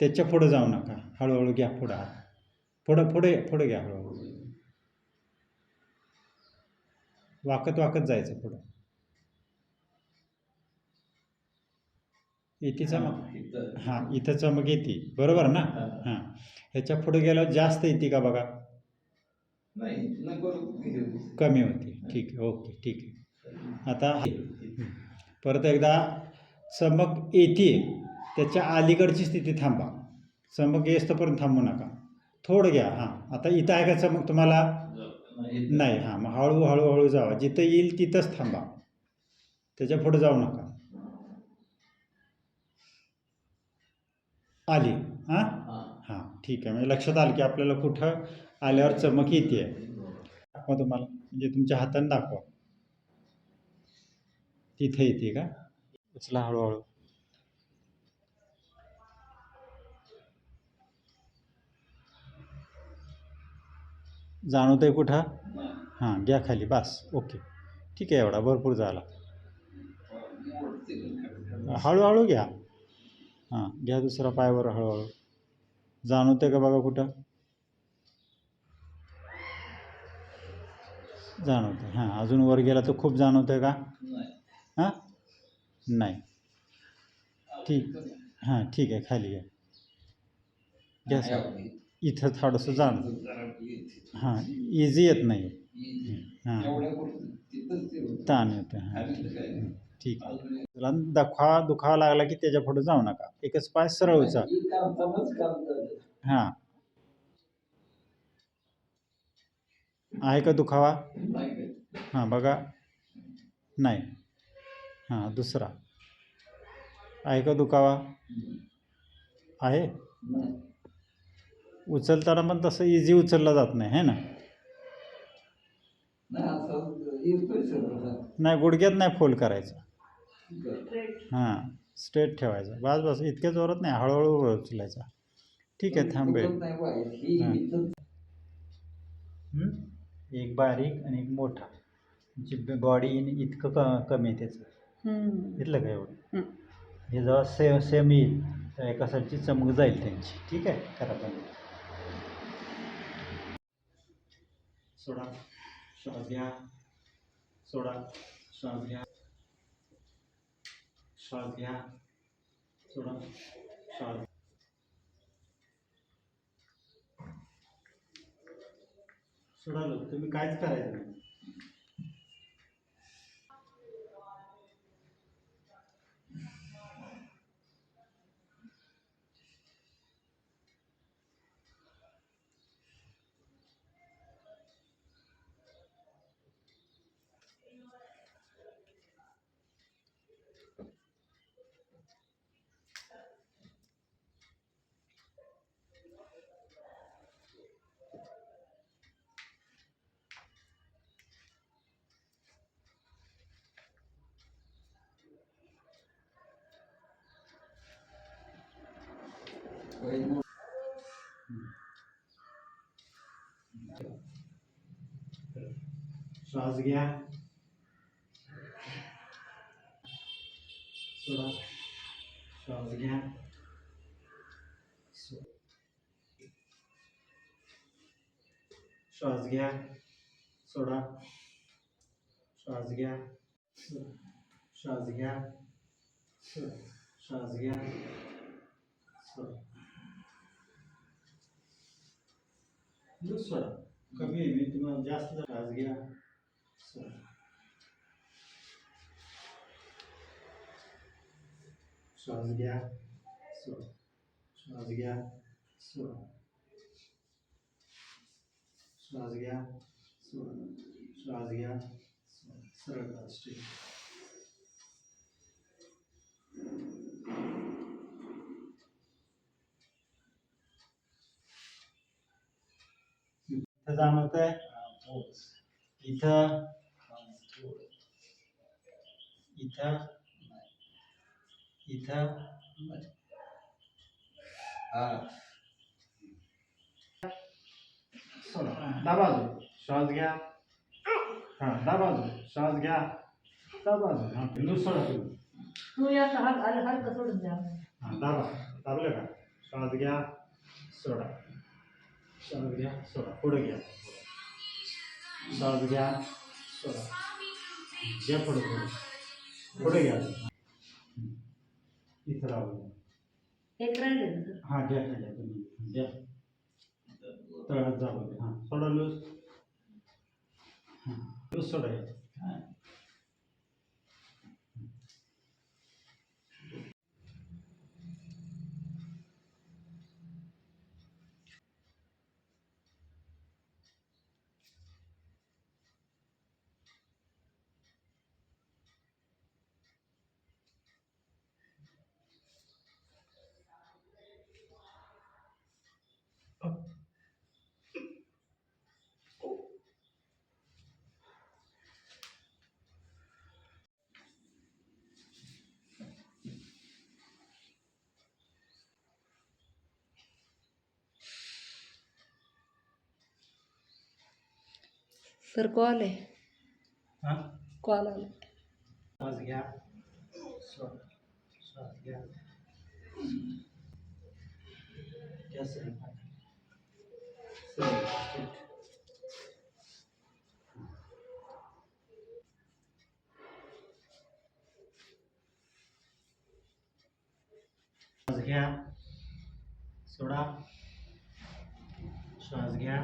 त्याच्या पुढं जाऊ नका. हळूहळू घ्या पुढं पुढं पुढे पुढे घ्या हळूहळू. वाकत वाकत जायचं पुढं. येते चमक. हां इथं. चमक येते. बरोबर ना? हां. ह्याच्या पुढे गेल्यावर जास्त येते का बघा. कमी होते. ठीक आहे. ओके ठीक आहे. आता परत एकदा चमक येते. त्याच्या अलीकडची स्थिती थांबा. चमक येस्तपर्यंत थांबू नका. थोडं घ्या हां. आता इथं आहे का चमक तुम्हाला नाही, हां. मग हळू हळूहळू जावा. जिथं येईल तिथंच थांबा. त्याच्या पुढे जाऊ नका. आली हां? हां ठीक आहे. म्हणजे लक्षात आलं की आपल्याला कुठं आल्यावर चमक येते. दाखवा तुम्हाला. म्हणजे तुमच्या हाताने दाखवा. तिथे येते का? उचला हळूहळू. जाणवतंय कुठं? नाही. हाँ, घ्या खाली, बस, ओके. ठीक आहे एवढा, भरपूर झाला. का? हळूहळू घ्या. हाँ, घ्या दुसरा पायावर हळूहळू. जाणवतंय का बघा कुठं? जाणवतंय. हाँ, अजून वर गेला तर खूप जाणवतंय का? नाही. हाँ? नाही. ठीक. हाँ, ठीक आहे, खाली घ्या. घ्या इथं थोडंसं इथे. हां इझी येत नाही. हां. ताण येतं हां. ठीक. आहे त्याला दखा दुखावा लागला की त्याच्या पुढे जाऊ नका. एकच पाय सरळ उचा हे. आहे का दुखावा. हां बघा. नाही. हां दुसरा. आहे का दुखावा? आहे. उचलताना पण तसं इझी उचलला जात नाही है ना? नाही, गुडघ्यात नाही फोल्ड करायचं. हां स्ट्रेट ठेवायचं. बस बस इतक्या जोरात नाही हळूहळू उचलायचा. ठीक आहे थांबेल? एक बारीक आणि एक मोठा. म्हणजे बॉडी इतकं क कमी आहे त्याचं. घेतलं का एवढं? हे जेव्हा सेम सेम येईल तर एका साईडची चमक जाईल त्यांची. ठीक आहे? करा पण सोडा श्वास घ्या. सोडा श्वास घ्या. श्वास घ्या. सोडा श्वास सोडा लोक तुम्ही कायच करायचं नाही. पहिलं श्वास घ्या सोडा श्वास घ्या सो- श्वास घ्या सोडा श्वास घ्या सोडा श्वास घ्या सोडा श्वास घ्या सोडा लूज कमी आहे मी तुम्हाला जास्त श्वास घ्या श्वास घ्या सोडा श्वास घ्या सोडा श्वास घ्या सोडा श्वास घ्या सरळ स्ट्रेट इथं जाणवत आहे इथं इथं इथं हा. दाबा श्वास घ्या. हां दाबा अजून. श्वास घ्या. दाबा अजून. हां पिल्लू सोडा. तू या हलका सोडून द्या? हां दाबा. दाबलं का? श्वास घ्या. सोडा. श्वास घ्या सोडा. पुढे घ्या. श्वास घ्या सोडा. घ्या पुढे पुढे. पुढे घ्या. इथं राहू एक राहिले हां घ्या घ्या तुम्ही घ्या. तळात जा बघा हां सोडा लूज. हां लूज सोडा सर कॉल आहे. हां? कॉल आला. श्वास घ्या श्वास घ्या सोडा श्वास घ्या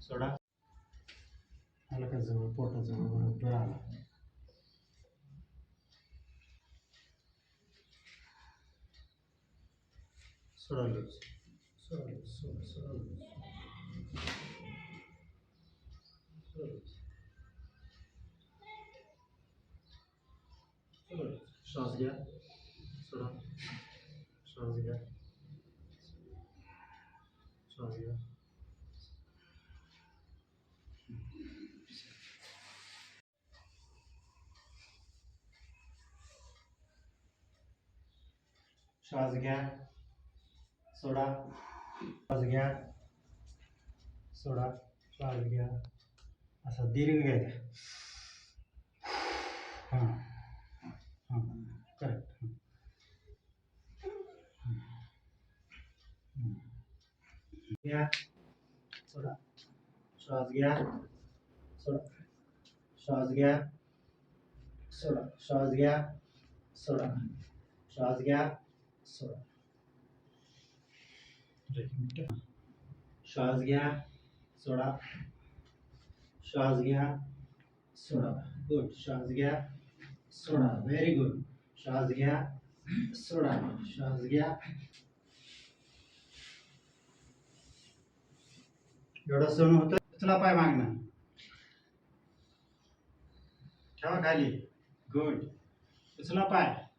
सोडा आलं का जवळ पोटाजवळ बरोबर आला सोडा लूज सोडा लूज सोडा सोडा लूज सोडा लूज सोडा लूज श्वास घ्या सोडा. श्वास घ्या सोडा. श्वास घ्या सोडा श्वास घ्या असा दीर्घ घ्यायचा हां हां करेक्ट घ्या सोडा. श्वास घ्या सोडा. श्वास घ्या सोडा. श्वास घ्या सोडा. श्वास घ्या सोडा श्वास घ्या सोडा. श्वास घ्या सोडा. गुड श्वास घ्या सोडा. व्हेरी गुड श्वास घ्या सोडा. श्वास घ्या. एवढं सण होतं तुला पाय मागणं? ठेवा खाली. गुड उचला पाय.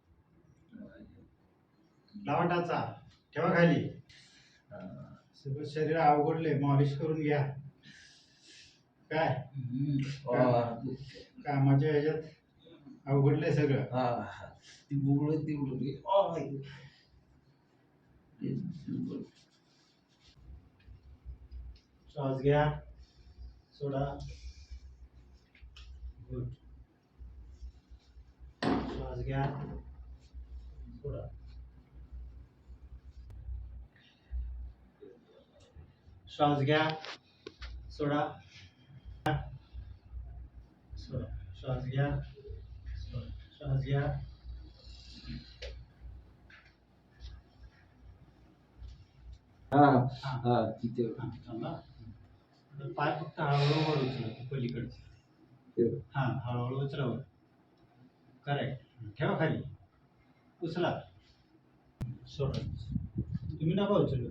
लावा टाचा ठेवा खाली. सगळं शरीर अवघडले मॉलिश करून घ्या. काय? कामाच्या ह्याच्यात अवघडले सगळं. ती. श्वास घ्या. सोडा. गुड. श्वास घ्या. सोडा. श्वास घ्या सोडा सोडा श्वास घ्या सोडा श्वास घ्या हा हा तिथे. पाय फक्त हळूहळू वर उचला पलीकडचे. ठेव. हां हळूहळू उचला वर करेक्ट ठेवा खाली. उचला. सोडा तुम्ही नका उचलू.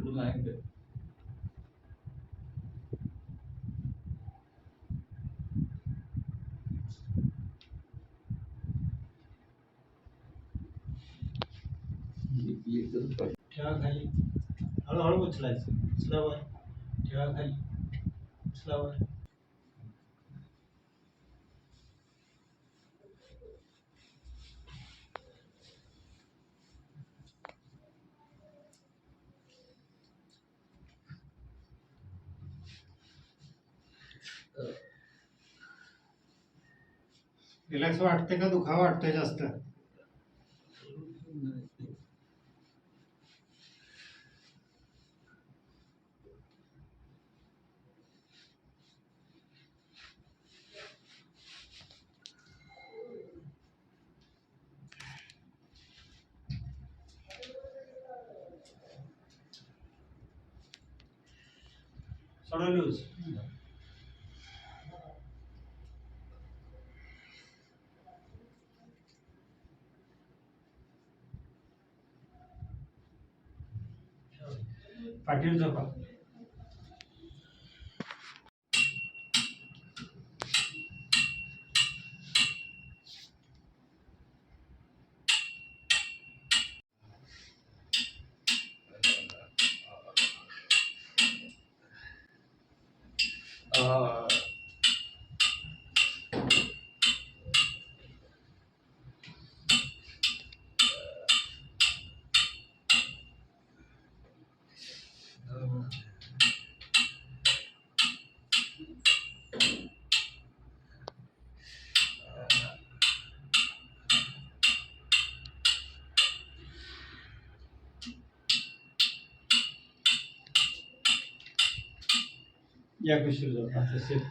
पुढं आहे ठेवा खाली. हळूहळू उचलायचं. उचलावर. ठेवा खाली. उचलावर. रिलॅक्स वाटते का दुखावा वाटतोय जास्त? सोडा लूज पाटील झोपा Ah. या कुशीवर झोपा आता सेफ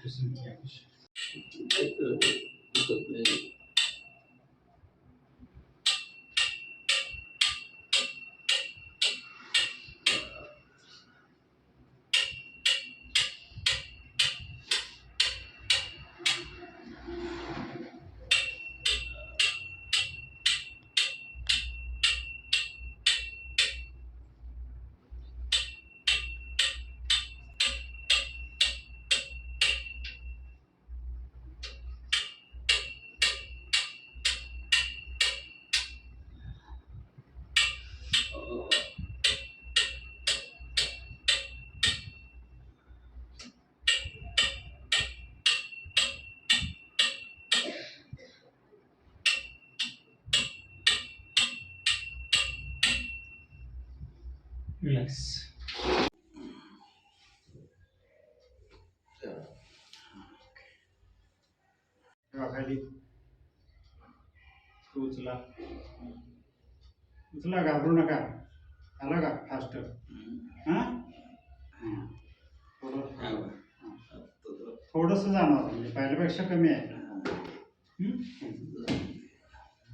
खाली उचला उचला घाबरू नका आला का फास्ट हां थोडं थोडंसं जाणवतं म्हणजे पहिल्यापेक्षा कमी आहे?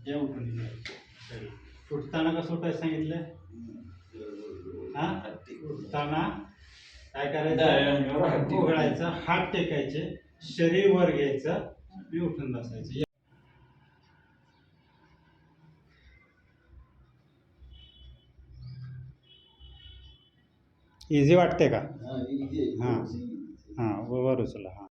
या उठून उठताना कसं उठायचं सांगितलं हा? उठताना काय करायचं? उघडायचं हात टेकायचे शरीर वर घ्यायचं आणि उठून बसायचं. इझी वाटते का? हां हां. वर उचला हां.